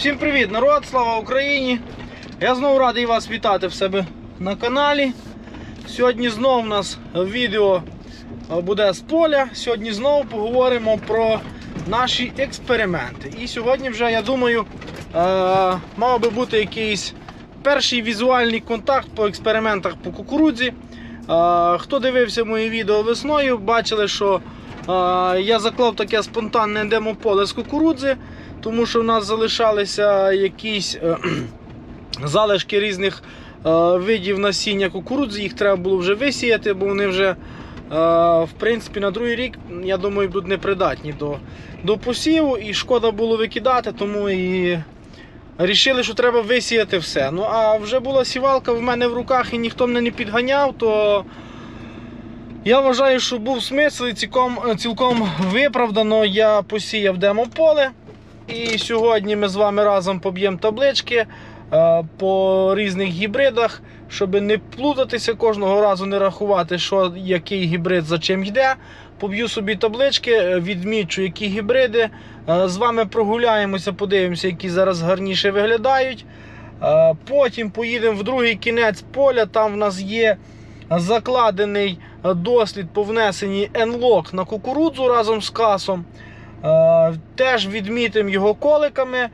Всім привіт, народ! Слава Україні! Я знову радий вас вітати в себе на каналі. Сьогодні знову у нас відео е, буде з поля. Сьогодні знову поговоримо про наші експерименти. І сьогодні вже, я думаю, е, мав би бути якийсь перший візуальний контакт по експериментах по кукурудзі. Е, Хто дивився мої відео весною, бачили, що я заклав таке спонтанне демополе з кукурудзи тому що в нас залишалися якісь е, залишки різних е, видів насіння кукурудзи, їх треба було вже висіяти, бо вони вже е, в принципі на другий рік, я думаю, будуть непридатні до, до посіву і шкода було викидати, тому і рішили, що треба висіяти все. Ну а вже була сівалка в мене в руках і ніхто мене не підганяв, то. Я вважаю, що був смисл і цілком, цілком виправдано я посіяв демополе. І сьогодні ми з вами разом поб'ємо таблички е, по різних гібридах, щоб не плутатися кожного разу, не рахувати, що який гібрид за чим йде. Поб'ю собі таблички, е, відмічу, які гібриди. Е, З вами прогуляємося, подивимося, які зараз гарніше виглядають. Потім поїдемо в другий кінець поля. Там в нас є закладений дослід по внесенні N-Log на кукурудзу разом з касом. Е, Теж відмітимо його коликами. Е,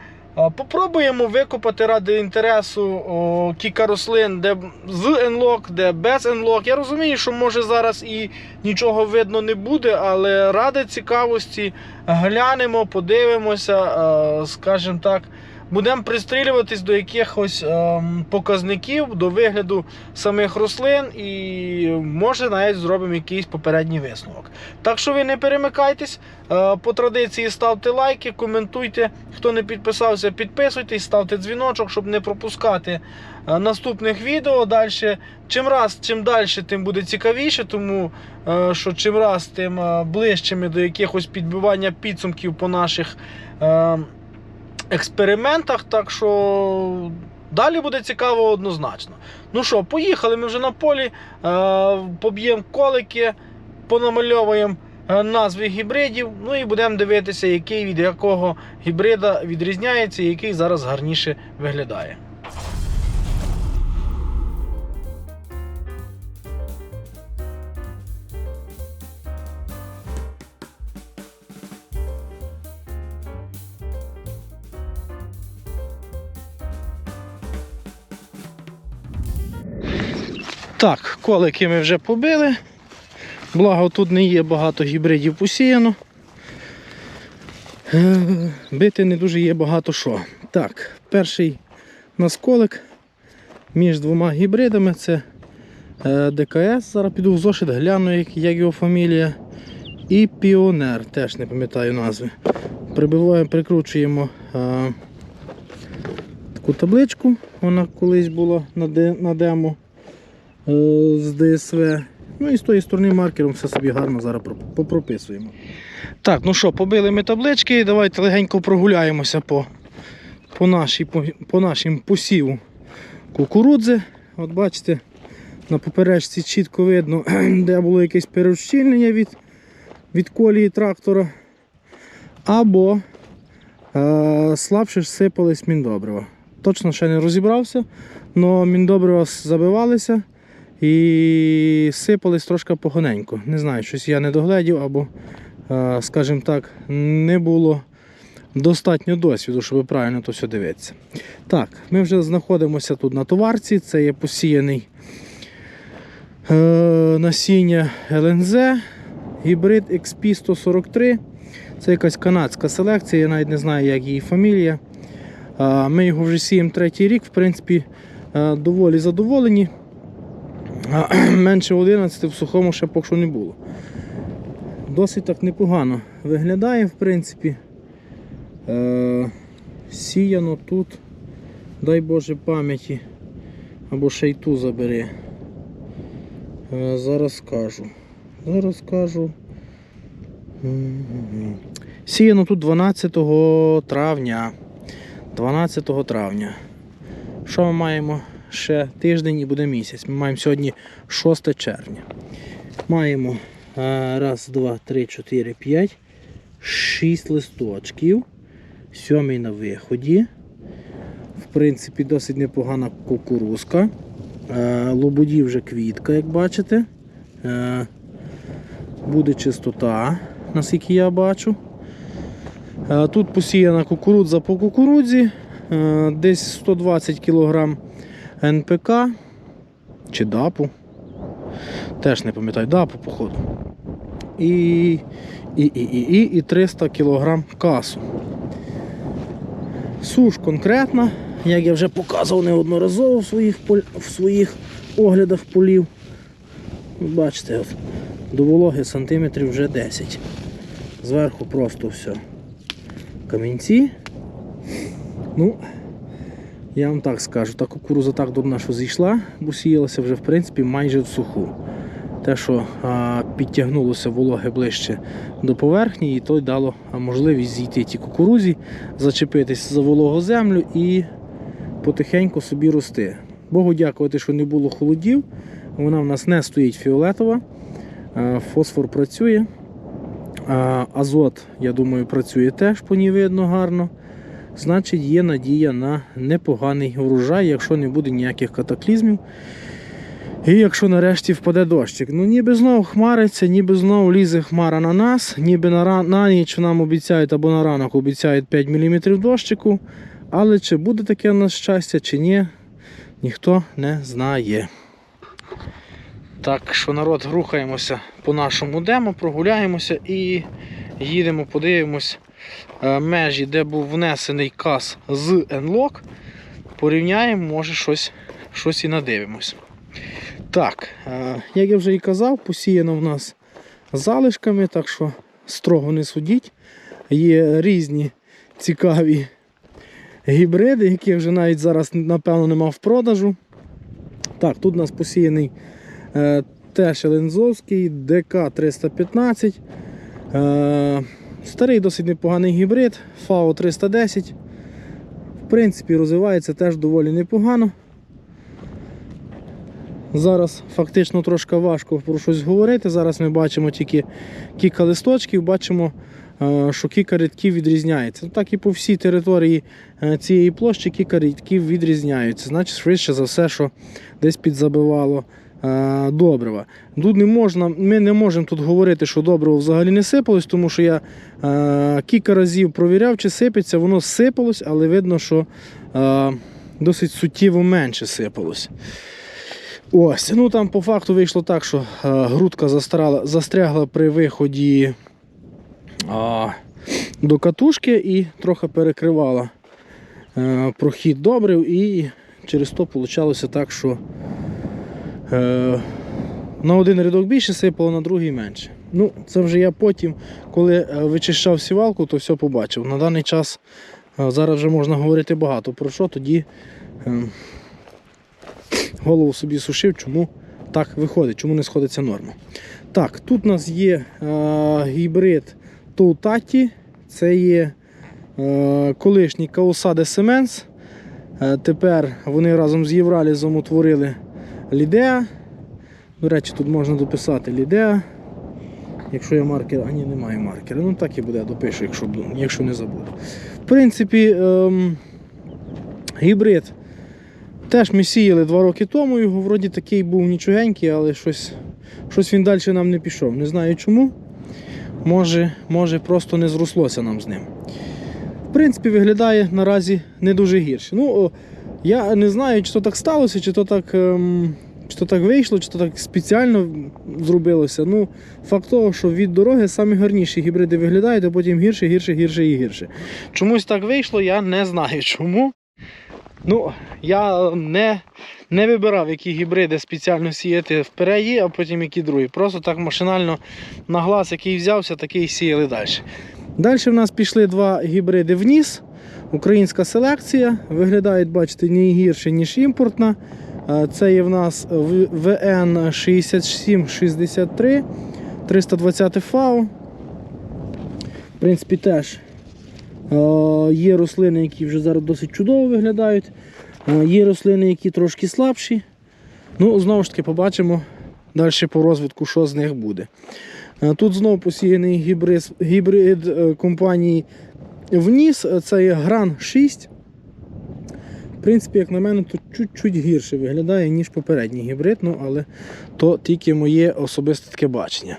Попробуємо викопати ради інтересу о, кілька рослин, де з енлок, де без енлок. Я розумію, що може зараз і нічого видно не буде, але ради цікавості глянемо, подивимося, е, скажімо так, будемо пристрілюватись до якихось ем, показників, до вигляду самих рослин і може навіть зробимо якийсь попередній висновок. Так що ви не перемикайтесь. Е, По традиції ставте лайки, коментуйте. Хто не підписався, підписуйтесь, ставте дзвіночок, щоб не пропускати е, наступних відео. Далі, чим раз, чим далі, тим буде цікавіше, тому е, що чим раз, тим е, ближче ми до якихось підбивання підсумків по наших е, експериментах. Так що далі буде цікаво однозначно. Ну що, поїхали ми вже на полі, е, поб'ємо колики, понамальовуємо е, назви гібридів. Ну і будемо дивитися, який від якого гібрида відрізняється і який зараз гарніше виглядає. Так, колики ми вже побили. Благо тут не є багато гібридів посіяно. Е, Бити не дуже є багато що. Так, перший у нас колик між двома гібридами це е, ДКС. Зараз піду в зошит, гляну, як, його фамілія. І Піонер, теж не пам'ятаю назви. Прибиваємо, прикручуємо е, таку табличку. Вона колись була на, де, на демо з ДСВ. Ну і з тої сторони маркером все собі гарно зараз попрописуємо. Так, ну що, побили ми таблички, давайте легенько прогуляємося по, по, нашій, по, по нашим посіву кукурудзи. От бачите, на поперечці чітко видно, де було якесь переущільнення від, від колії трактора. Або е, слабше сипались міндобрива. Точно ще не розібрався, але міндобрива забивалися і сипались трошки погоненько. Не знаю, щось я не догледів або, е, скажімо так, не було достатньо досвіду, щоб правильно то все дивитися. Так, ми вже знаходимося тут на товарці. Це є посіяний е, насіння ЛНЗ, гібрид XP143. Це якась канадська селекція, я навіть не знаю, як її фамілія. Е, Ми його вже сіємо третій рік, в принципі, доволі задоволені. А, Менше 11 в сухому ще поки що не було. Досить так непогано виглядає, в принципі. Е, сіяно тут, дай Боже пам'яті, або ще й ту забери. Е, зараз скажу. Зараз скажу. Сіяно тут 12 травня. 12 травня. Що ми маємо? Ще тиждень і буде місяць. Ми маємо сьогодні 6 червня. Маємо е, раз, два, три, чотири, п'ять, шість листочків. Сьомий на виході. В принципі, досить непогана кукурузка. Е, Лободі вже квітка, як бачите. Е, Буде чистота, наскільки я бачу. Е, Тут посіяна кукурудза по кукурудзі, десь 120 кг НПК чи ДАПу. Теж не пам'ятаю, ДАПу, походу. І, і, і, і, і, і 300 кг касу. Суш конкретна, як я вже показував неодноразово в своїх, в своїх оглядах полів. Бачите, от, до вологи сантиметрів вже 10. Зверху просто все. Камінці. Ну, я вам так скажу, та кукуруза так дурна, що зійшла, бо сіялася вже в принципі майже в суху. Те, що а, підтягнулося вологи ближче до поверхні, і то й дало можливість зійти ті кукурузі, зачепитись за вологу землю і потихеньку собі рости. Богу дякувати, що не було холодів. Вона в нас не стоїть фіолетова. Фосфор працює. Азот, я думаю, працює теж по ній видно гарно. Значить, є надія на непоганий врожай, якщо не буде ніяких катаклізмів. І якщо нарешті впаде дощик. Ну ніби знову хмариться, ніби знову лізе хмара на нас, ніби на, ра- на ніч нам обіцяють або на ранок обіцяють 5 мм дощику. Але чи буде таке на щастя, чи ні, ніхто не знає. Так що народ рухаємося по нашому демо, прогуляємося і їдемо, подивимось межі, де був внесений кас з Enlock. Порівняємо, може щось, щось і надивимось. Так, е, як я вже і казав, посіяно в нас залишками, так що строго не судіть. Є різні цікаві гібриди, які вже навіть зараз, напевно, нема в продажу. Так, тут у нас посіяний е, теж Лензовський ДК-315. Старий досить непоганий гібрид, ФАО 310. В принципі, розвивається теж доволі непогано. Зараз фактично трошки важко про щось говорити. Зараз ми бачимо тільки кілька листочків, бачимо, е, що кілька рядків відрізняється. Ну, Так і по всій території е, цієї площі кілька рядків відрізняються. Значить, швидше за все, що десь підзабивало добрива. Тут не можна, ми не можемо тут говорити, що добриво взагалі не сипалось, тому що я е, кілька разів провіряв, чи сипеться, воно сипалось, але видно, що е, досить суттєво менше сипалось. Ось, ну там по факту вийшло так, що е, грудка застряла, застрягла при виході а, до катушки і трохи перекривала е, прохід добрив, і через то вийшло так, що е, на один рядок більше сипало, на другий менше. Ну, це вже я потім, коли е, вичищав сівалку, то все побачив. На даний час е, зараз вже можна говорити багато про що, тоді. е, голову собі сушив, чому так виходить, чому не сходиться норма. Так, тут у нас є е, гібрид Тоутаті, це є е, колишній Каусаде Семенс. Е, тепер вони разом з Євралізом утворили Лідеа. До речі, тут можна дописати Лідеа. Якщо є маркер, а ні, немає маркера. Ну так і буде, допишу, якщо, якщо не забуду. В принципі, ем, гібрид Теж ми сіяли два роки тому, його вроді такий був нічогенький, але щось, щось він далі нам не пішов. Не знаю чому. Може, може просто не зрослося нам з ним. В принципі, виглядає наразі не дуже гірше. Ну, я не знаю, чи то так сталося, чи то так, ем, чи то так вийшло, чи то так спеціально зробилося. Ну, факт того, що від дороги самі гарніші гібриди виглядають, а потім гірше, гірше, гірше і гірше. Чомусь так вийшло, я не знаю чому. Ну, я не, не вибирав, які гібриди спеціально сіяти впереді, а потім які другі. Просто так машинально на глаз, який взявся, такий сіяли далі. Далі в нас пішли два гібриди вниз. Українська селекція. Виглядають, бачите, не гірше, ніж імпортна. Е, Це є в нас ВН 6763 320 ФАО. В принципі, теж Е, Є рослини, які вже зараз досить чудово виглядають. Е, Є рослини, які трошки слабші. Ну, знову ж таки, побачимо далі по розвитку, що з них буде. Тут знову посіяний гібрид, гібрид компанії Вніс. Це є Гран 6. В принципі, як на мене, то чуть-чуть гірше виглядає, ніж попередній гібрид, ну але то тільки моє особисте таке бачення.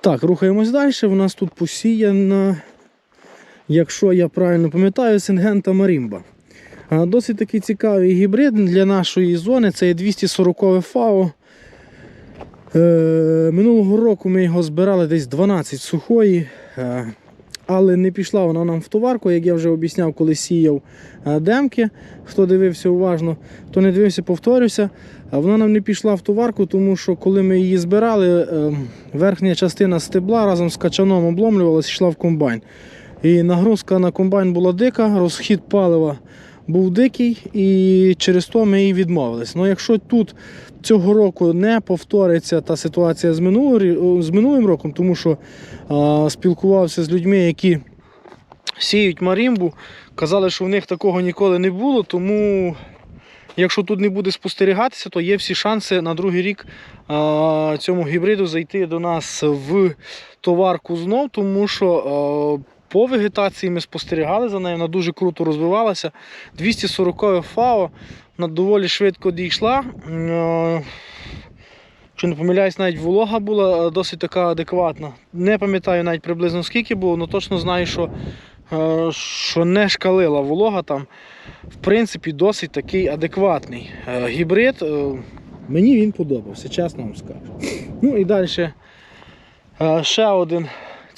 Так, рухаємось далі. У нас тут посіяна, якщо я правильно пам'ятаю, Сингента Марімба. Досить такий цікавий гібрид для нашої зони. Це є 240 ФАО. Е, минулого року ми його збирали десь 12 сухої. Але не пішла вона нам в товарку, як я вже обіцяв, коли сіяв е, демки. Хто дивився уважно, хто не дивився, повторюся. Вона нам не пішла в товарку, тому що коли ми її збирали, е, верхня частина стебла разом з качаном обломлювалася, йшла в комбайн. І нагрузка на комбайн була дика, розхід палива був дикий, і через то ми її відмовились. Ну, якщо тут цього року не повториться та ситуація з, минуло, з минулим роком, тому що а, спілкувався з людьми, які сіють марімбу, казали, що в них такого ніколи не було, тому. Якщо тут не буде спостерігатися, то є всі шанси на другий рік а, цьому гібриду зайти до нас в товарку знов, тому що а, по вегетації ми спостерігали за нею, вона дуже круто розвивалася. 240 ФАО вона доволі швидко дійшла. Е, Якщо не помиляюсь, навіть волога була е, досить така адекватна. Не пам'ятаю навіть приблизно скільки було, але точно знаю, що, е, що не шкалила волога там. В принципі, досить такий адекватний гібрид. Мені він подобався, чесно вам скажу. Ну і далі ще один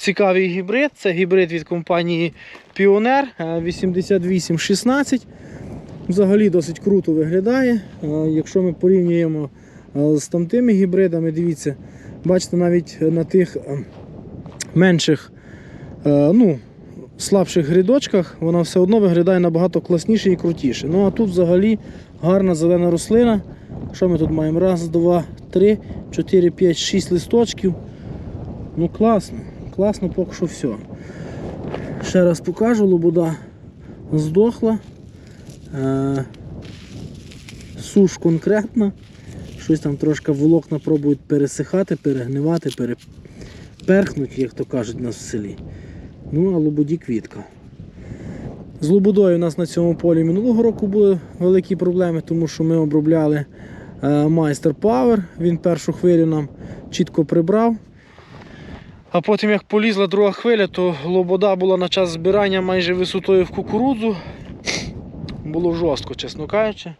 цікавий гібрид. Це гібрид від компанії Pioneer е, 8816. Взагалі досить круто виглядає. Е, Якщо ми порівнюємо е, з тамтими гібридами, дивіться, бачите, навіть на тих е, менших, е, ну, слабших грядочках вона все одно виглядає набагато класніше і крутіше. Ну а тут взагалі гарна зелена рослина. Що ми тут маємо? Раз, два, три, чотири, п'ять, шість листочків. Ну класно, класно поки що все. Ще раз покажу, лобода здохла. Е, суш конкретна. Щось там трошки волокна пробують пересихати, перегнивати, переперхнуть, як то кажуть нас в селі. Ну, а лободі квітка. З лободою у нас на цьому полі минулого року були великі проблеми, тому що ми обробляли е, майстер Power. Він першу хвилю нам чітко прибрав. А потім, як полізла друга хвиля, то лобода була на час збирання майже висотою в кукурудзу. Було жорстко, чесно кажучи.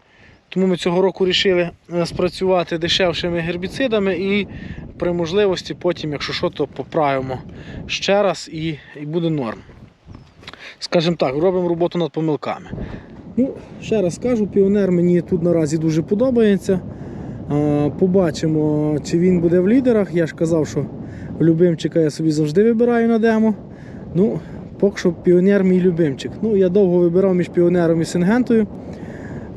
Тому ми цього року вирішили спрацювати дешевшими гербіцидами і при можливості потім, якщо що, то поправимо ще раз і, і буде норм. Скажімо так, робимо роботу над помилками. Ну, ще раз скажу, піонер мені тут наразі дуже подобається. Побачимо, чи він буде в лідерах. Я ж казав, що любимчика я собі завжди вибираю на демо. Ну, поки що піонер мій любимчик. Ну, я довго вибирав між піонером і сингентою.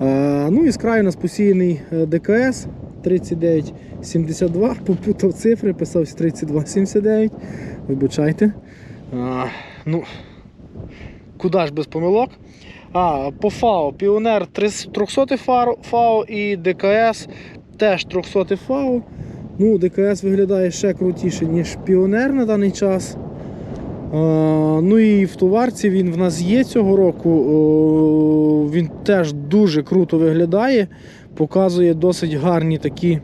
А, ну і з краю у нас посіяний е, ДКС 3972, попутав цифри, писав 3279. Вибачайте. А, ну, куди ж без помилок? А, по ФАО Піонер 300 ФАО ФАО і ДКС теж 300 ФАО. Ну, ДКС виглядає ще крутіше, ніж Піонер на даний час. Ну і в товарці він в нас є цього року. Він теж дуже круто виглядає, показує досить гарні такі,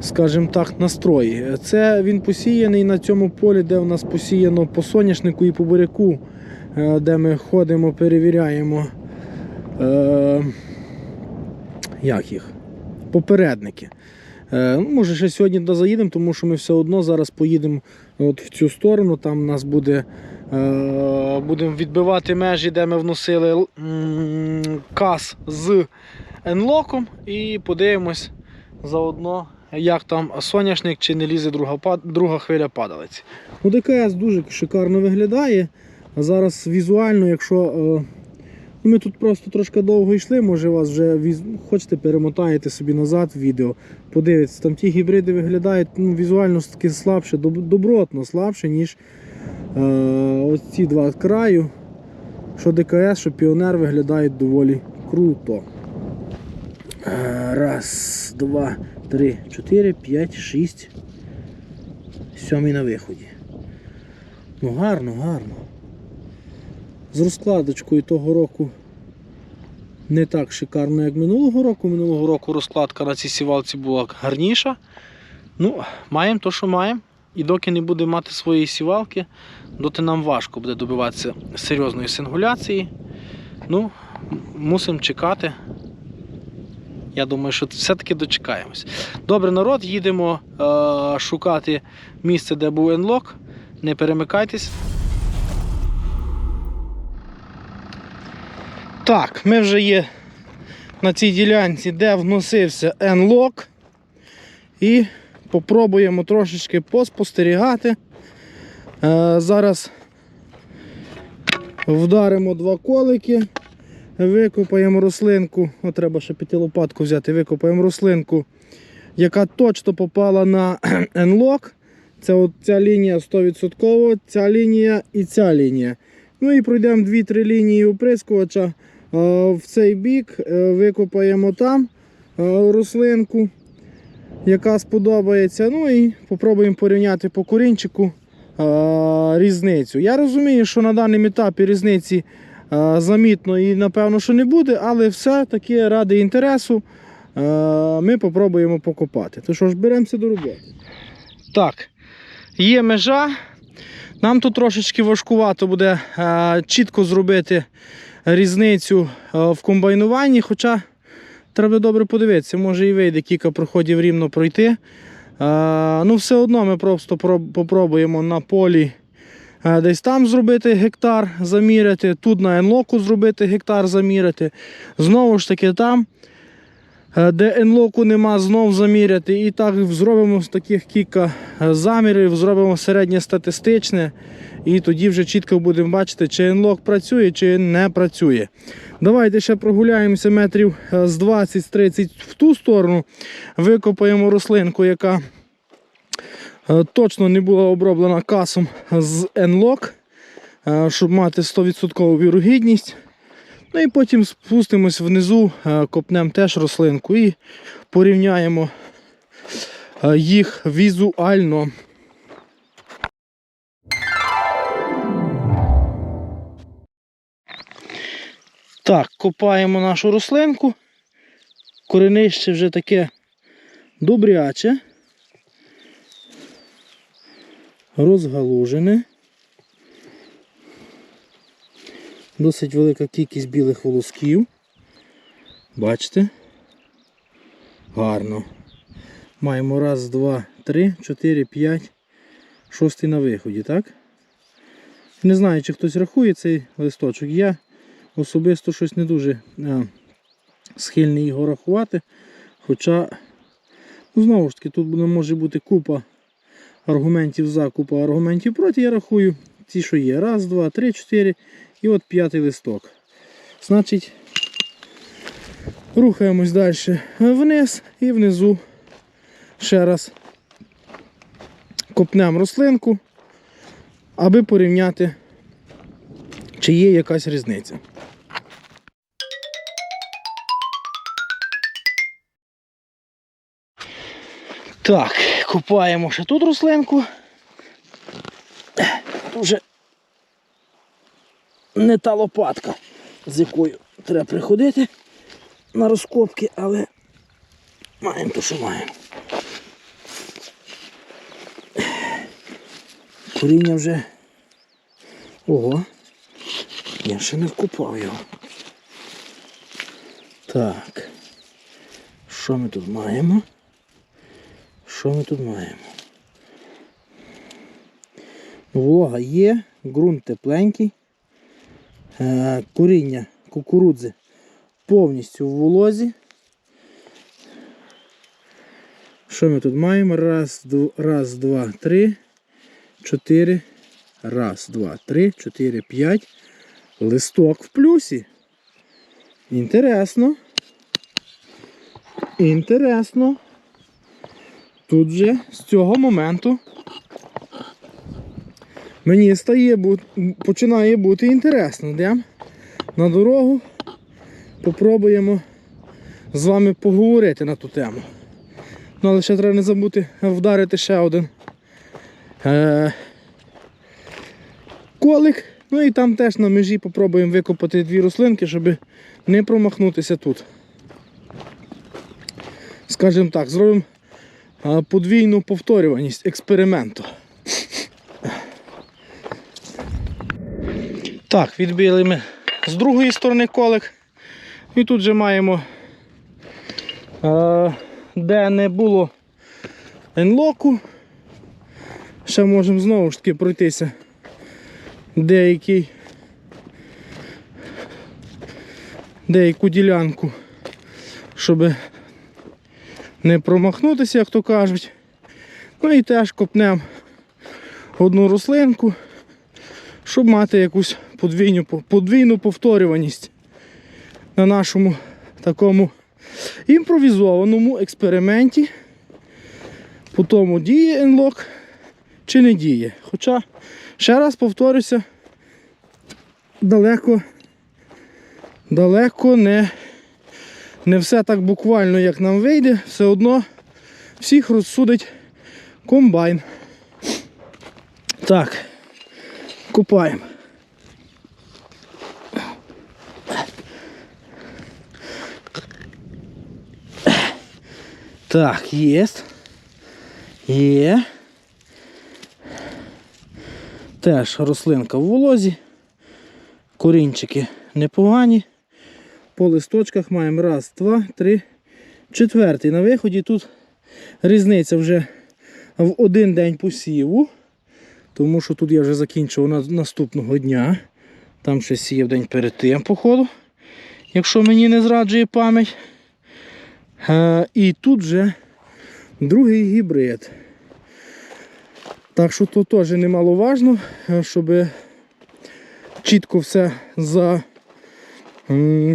скажімо так, настрої. Це він посіяний на цьому полі, де в нас посіяно по соняшнику і по буряку, е, де ми ходимо, перевіряємо. Е, як їх? Попередники. Е, ну, Може, ще сьогодні заїдемо, тому що ми все одно зараз поїдемо от в цю сторону. Там нас буде, е, будемо відбивати межі, де ми вносили кас з енлоком і подивимось заодно, як там соняшник чи не лізе друга, друга хвиля падалиці. Ну, ДКС дуже шикарно виглядає. Зараз візуально, якщо. е, Ми тут просто трошки довго йшли, може вас вже хочете перемотаєте собі назад відео, подивитися, там ті гібриди виглядають ну, візуально таки слабше, доб- добротно слабше, ніж е, ось два краю. Що ДКС, що Піонер виглядають доволі круто. Е, Раз, два, три, чотири, п'ять, шість. Сьомий на виході. Ну гарно, гарно з розкладочкою того року не так шикарно, як минулого року. Минулого року розкладка на цій сівалці була гарніша. Ну, маємо то, що маємо. І доки не буде мати своєї сівалки, доти нам важко буде добиватися серйозної сингуляції. Ну, мусимо чекати. Я думаю, що все-таки дочекаємось. Добре, народ, їдемо е- шукати місце, де був енлок. Не перемикайтесь. Так, ми вже є на цій ділянці, де вносився енлок. І попробуємо трошечки поспостерігати. Е, зараз вдаримо два колики, викопаємо рослинку. О, треба ще піти лопатку взяти, викопаємо рослинку, яка точно попала на енлок. Це от ця лінія 100%, ця лінія і ця лінія. Ну і пройдемо 2-3 лінії оприскувача в цей бік, е, викопаємо там е, рослинку, яка сподобається. Ну і попробуємо порівняти по корінчику е, різницю. Я розумію, що на даному етапі різниці е, замітно і напевно, що не буде, але все-таки ради інтересу е, ми попробуємо покопати. То що ж, беремося до роботи. Так, є межа. Нам тут трошечки важкувато буде е, чітко зробити різницю е, в комбайнуванні, хоча треба добре подивитися, може і вийде кілька проходів рівно пройти. Е, ну, все одно ми просто проб- попробуємо на полі е, десь там зробити гектар, заміряти, тут на енлоку зробити гектар, заміряти. Знову ж таки там. Е, Де енлоку нема, знов заміряти. І так зробимо з таких кілька е, замірів, зробимо середнє статистичне. І тоді вже чітко будемо бачити, чи енлок працює, чи не працює. Давайте ще прогуляємося метрів е, з 20-30 в ту сторону. Викопаємо рослинку, яка точно не була оброблена касом з енлок, щоб мати 100% вірогідність. Ну і потім спустимось внизу, е, копнемо теж рослинку і порівняємо е, їх візуально. Так, копаємо нашу рослинку. Коренище вже таке добряче. Розгалужене. Досить велика кількість білих волосків. Бачите? Гарно. Маємо раз, два, три, чотири, п'ять, шостий на виході, так? Не знаю, чи хтось рахує цей листочок. Я особисто щось не дуже а, схильний його рахувати. Хоча, ну, знову ж таки, тут може бути купа аргументів за, купа аргументів проти. Я рахую ті, що є. Раз, два, три, чотири. І от п'ятий листок. Значить, рухаємось далі вниз і внизу ще раз копнемо рослинку, аби порівняти, чи є якась різниця. Так, копаємо ще тут рослинку. Тут не та лопатка, з якою треба приходити на розкопки, але маємо то, що маємо. Коріння вже. Ого. Я ще не вкопав його. Так. Що ми тут маємо? Що ми тут маємо? Волога є, ґрунт тепленький. Е, коріння кукурудзи повністю в волозі. Що ми тут маємо? Раз, дв- раз, два, три, чотири. Раз, два, три, чотири, п'ять. Листок в плюсі. Інтересно. Інтересно. Тут же з цього моменту Мені стає починає бути інтересно. Йдемо на дорогу, попробуємо з вами поговорити на ту тему. Ну, але ще треба не забути вдарити ще один е- колик Ну і там теж на межі попробуємо викопати дві рослинки, щоб не промахнутися тут. Скажімо так, зробимо подвійну повторюваність експерименту. Так, відбили ми з другої сторони колик. І тут же маємо, е, де не було енлоку. Ще можемо знову ж таки пройтися деякий, деяку ділянку, щоб не промахнутися, як то кажуть. Ну і теж копнемо одну рослинку, щоб мати якусь подвійну, подвійну повторюваність на нашому такому імпровізованому експерименті. По тому діє енлок чи не діє. Хоча, ще раз повторюся, далеко, далеко не, не все так буквально, як нам вийде, все одно всіх розсудить комбайн. Так, купаємо. Так, є. Є. Теж рослинка в волозі. Корінчики непогані. По листочках маємо раз, два, три, четвертий. На виході тут різниця вже в один день посіву. Тому що тут я вже закінчив на наступного дня. Там ще сіяв день перед тим, походу. Якщо мені не зраджує пам'ять. Е, і тут вже другий гібрид. Так що тут теж немаловажно, е, щоб чітко все за,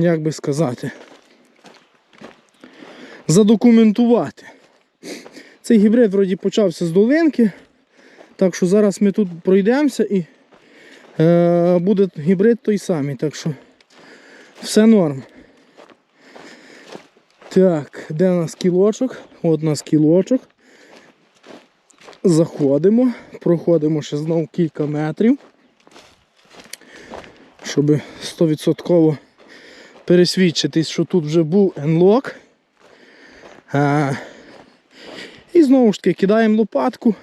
як би сказати, задокументувати. Цей гібрид вроді почався з долинки. Так що зараз ми тут пройдемося і е, буде гібрид той самий. Так що все норм. Так, де у нас кілочок? От у нас кілочок. Заходимо, проходимо ще знову кілька метрів, щоб 100% пересвідчитись, що тут вже був енлок. І знову ж таки кидаємо лопатку,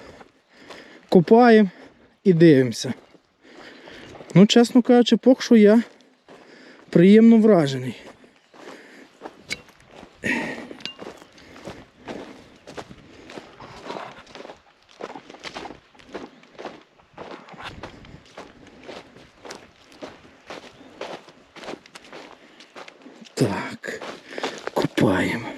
копаємо і дивимося. Ну, чесно кажучи, поки що я приємно вражений. Так, купаємо.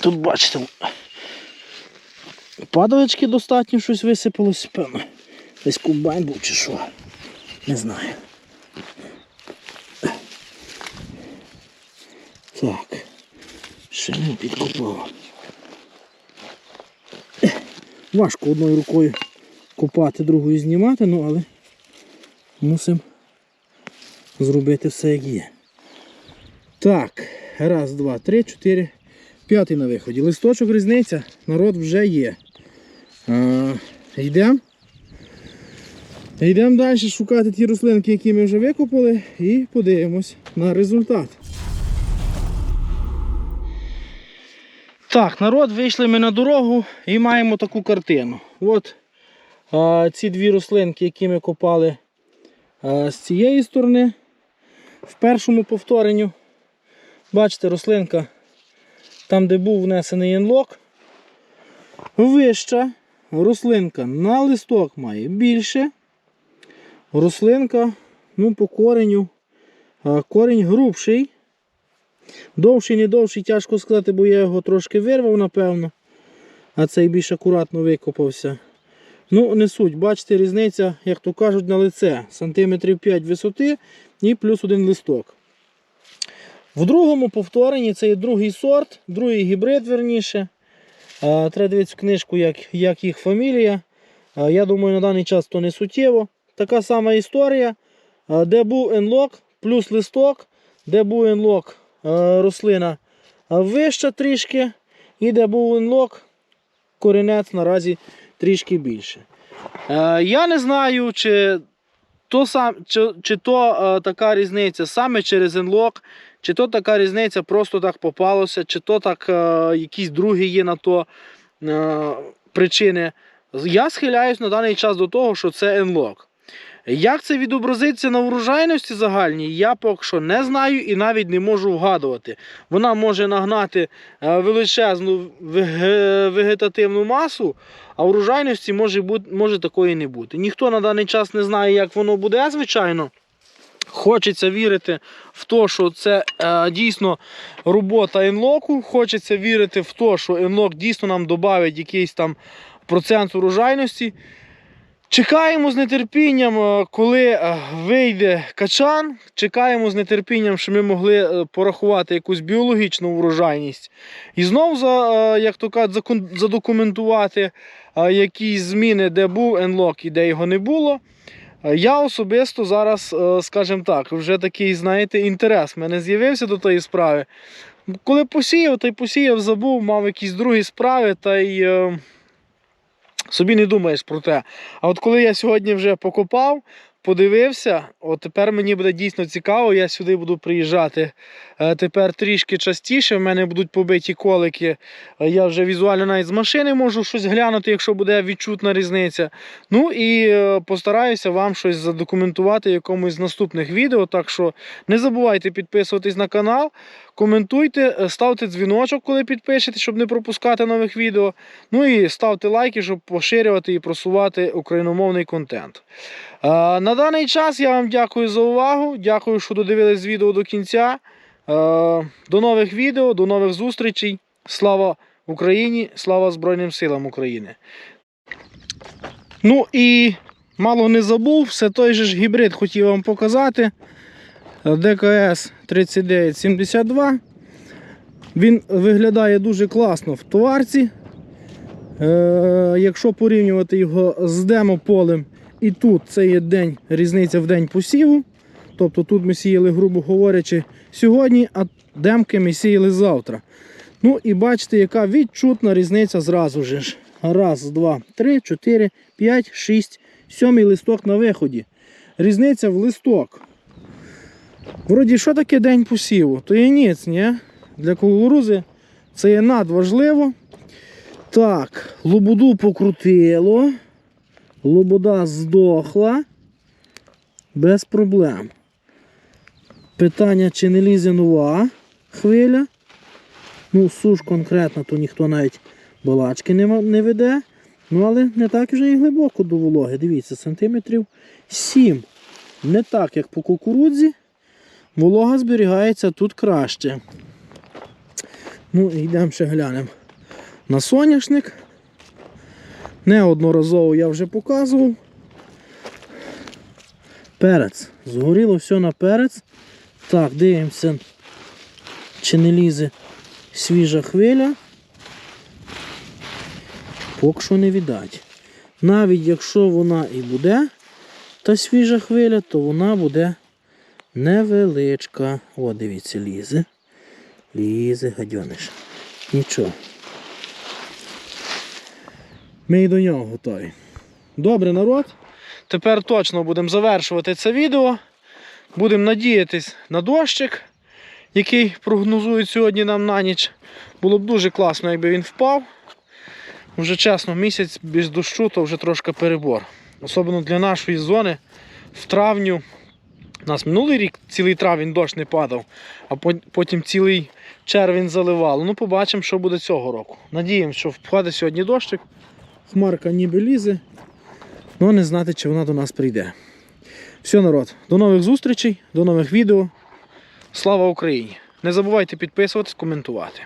Тут бачите, падалочки достатньо щось висипалось, певно. Десь комбайн був чи що. Не знаю. Так. Ще не підкопав. Важко одною рукою копати, другою знімати, ну але мусимо зробити все як є. Так, раз, два, три, чотири, п'ятий на виході. Листочок різниця, народ вже є. Йдемо. Йдемо далі шукати ті рослинки, які ми вже викопали, і подивимось на результат. Так, народ, вийшли ми на дорогу і маємо таку картину. От а, ці дві рослинки, які ми копали а, з цієї сторони. В першому повторенню, бачите, рослинка, там, де був внесений енлок, вища. Рослинка на листок має більше. Рослинка, ну, по кореню, а, корінь грубший. Довший, не довший, тяжко сказати, бо я його трошки вирвав, напевно. А цей більш акуратно викопався. Ну, не суть, бачите, різниця, як то кажуть, на лице. Сантиметрів 5 висоти і плюс один листок. В другому повторенні це є другий сорт, другий гібрид, верніше. Треба дивитися в книжку, як, як їх фамілія. Я думаю, на даний час то не суттєво. Така сама історія, де був енлок плюс листок, де був енлок, рослина вища трішки, і де був енлок, корінець наразі трішки більше. Е, я не знаю, чи то, сам, чи, чи то е, така різниця саме через енлок, чи то така різниця просто так попалося, чи то так е, якісь другі є на то е, причини. Я схиляюсь на даний час до того, що це енлок. Як це відобразиться на врожайності загальній, я поки що не знаю і навіть не можу вгадувати. Вона може нагнати е, величезну вегетативну масу, а врожайності може, бути, може такої не бути. Ніхто на даний час не знає, як воно буде, звичайно. Хочеться вірити в те, що це е, дійсно робота енлоку. Хочеться вірити в те, що енлок дійсно нам додавить якийсь там процент урожайності. Чекаємо з нетерпінням, е, коли е, вийде качан. Чекаємо з нетерпінням, що ми могли е, порахувати якусь біологічну врожайність. І знов, е, як то кажуть, задокументувати якісь зміни, де був енлок і де його не було. Я особисто зараз, скажімо так, вже такий, знаєте, інтерес в мене з'явився до тої справи. Коли посіяв, та й посіяв, забув, мав якісь другі справи, та й собі не думаєш про те. А от коли я сьогодні вже покопав, подивився, от тепер мені буде дійсно цікаво, я сюди буду приїжджати е, тепер трішки частіше. В мене будуть побиті колики. Е, Я вже візуально навіть з машини можу щось глянути, якщо буде відчутна різниця. Ну і е, постараюся вам щось задокументувати в якомусь з наступних відео. Так що не забувайте підписуватись на канал, коментуйте, е, ставте дзвіночок, коли підпишете, щоб не пропускати нових відео. Ну і ставте лайки, щоб поширювати і просувати україномовний контент. Е, На даний час я вам дякую за увагу. Дякую, що додивились відео до кінця. Е, До нових відео, до нових зустрічей. Слава Україні, слава Збройним силам України. Ну і мало не забув, все той же ж гібрид хотів вам показати. ДКС 3972. Він виглядає дуже класно в товарці. Е, якщо порівнювати його з демополем, і тут це є день, різниця в день посіву. Тобто тут ми сіяли, грубо говорячи, сьогодні, а демки ми сіяли завтра. Ну і бачите, яка відчутна різниця зразу ж. Раз, два, три, чотири, п'ять, шість, сьомий листок на виході. Різниця в листок. Вроді, що таке день посіву? То є ніц, ні? Для кукурузи це є надважливо. Так, лобуду покрутило. Лобода здохла. Без проблем. Питання, чи не лізе нова хвиля. Ну, суш конкретно, то ніхто навіть балачки не, не веде. Ну, але не так вже і глибоко до вологи. Дивіться, сантиметрів 7. Не так, як по кукурудзі. Волога зберігається тут краще. Ну, йдемо ще глянемо на соняшник. Неодноразово я вже показував. Перець. Згоріло все на перець. Так, дивимося, чи не лізе свіжа хвиля. Поки що не віддать. Навіть якщо вона і буде, та свіжа хвиля, то вона буде невеличка. О, дивіться, лізе. Лізе, гадьониш. Нічого. Ми і до нього готові. Добре, народ. Тепер точно будемо завершувати це відео. Будемо надіятись на дощик, який прогнозують сьогодні нам на ніч. Було б дуже класно, якби він впав. Вже чесно, місяць без дощу то вже трошки перебор. Особливо для нашої зони в травню. У нас минулий рік цілий травень дощ не падав, а потім цілий червень заливало. Ну, побачимо, що буде цього року. Надіємося, що впаде сьогодні дощик. Хмарка ніби лізе, але не знати, чи вона до нас прийде. Все, народ, до нових зустрічей, до нових відео. Слава Україні! Не забувайте підписуватись, коментувати.